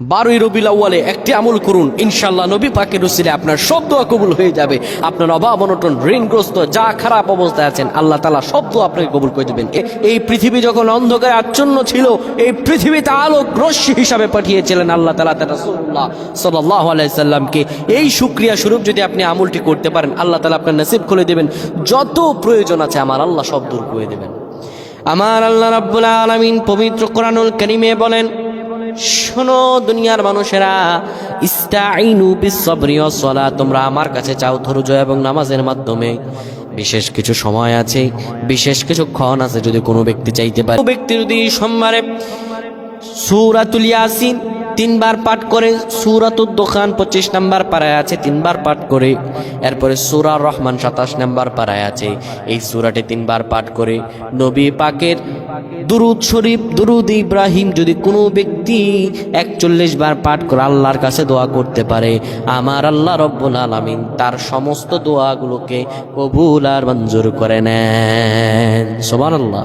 বারোই রবিল আউ্য়ালে একটি আমল করুন। ইনশাল্লাহ নবী পাকের রসিলে আপনার সব দোয়া কবুল হয়ে যাবে। আপনার অভাব, অনটন, ঋণগ্রস্ত, যা খারাপ অবস্থায় আছেন, আল্লাহ তালা সব দোয়া আপনাকে কবুল করে দেবেন। এই পৃথিবী যখন অন্ধকারে আচ্ছন্ন ছিল, এই পৃথিবীতে আলোক রশ্মি হিসাবে পাঠিয়েছিলেন আল্লাহ তালা তার রাসূলুল্লাহ সাল্লাহ আলাইসাল্লামকে এই সুক্রিয়া স্বরূপ যদি আপনি আমলটি করতে পারেন, আল্লাহ তালা আপনার নসিব খুলে দেবেন। যত প্রয়োজন আছে আমার আল্লাহ সব দূর করে দেবেন। আমার আল্লাহ রাব্বুল আলামিন পবিত্র কোরআনুল কারীমে বলেন শোনো দুনিয়ার মানুষেরা ইস্তাইনু বিসসবরি ওয়াস সালাত, তোমরা আমার কাছে চাও ধৈর্য এবং নামাজের মাধ্যমে। বিশেষ কিছু সময় আছে, বিশেষ কিছু ক্ষণ আছে যদি কোনো ব্যক্তি চাইতে পারে। ব্যক্তি যদি সোমবারে সুরাতুল ইয়াসিন তিনবার পাঠ করে সুরাতুল দোকান পঁচিশ নাম্বার পাড়ায় আছে, তিনবার পাঠ করে, এরপরে সুরার রহমান সাতাশ নাম্বার পাড়ায় আছে, এই সুরাটি তিনবার পাঠ করে, নবী পাকের দুরুদ শরীফ, দুরুদ ইব্রাহিম যদি কোনো ব্যক্তি একচল্লিশ বার পাঠ করে আল্লাহর কাছে দোয়া করতে পারে, আমার আল্লাহ রব্বুল আলমিন তার সমস্ত দোয়াগুলোকে কবুল আর মঞ্জুর করে নেন। সোমান আল্লাহ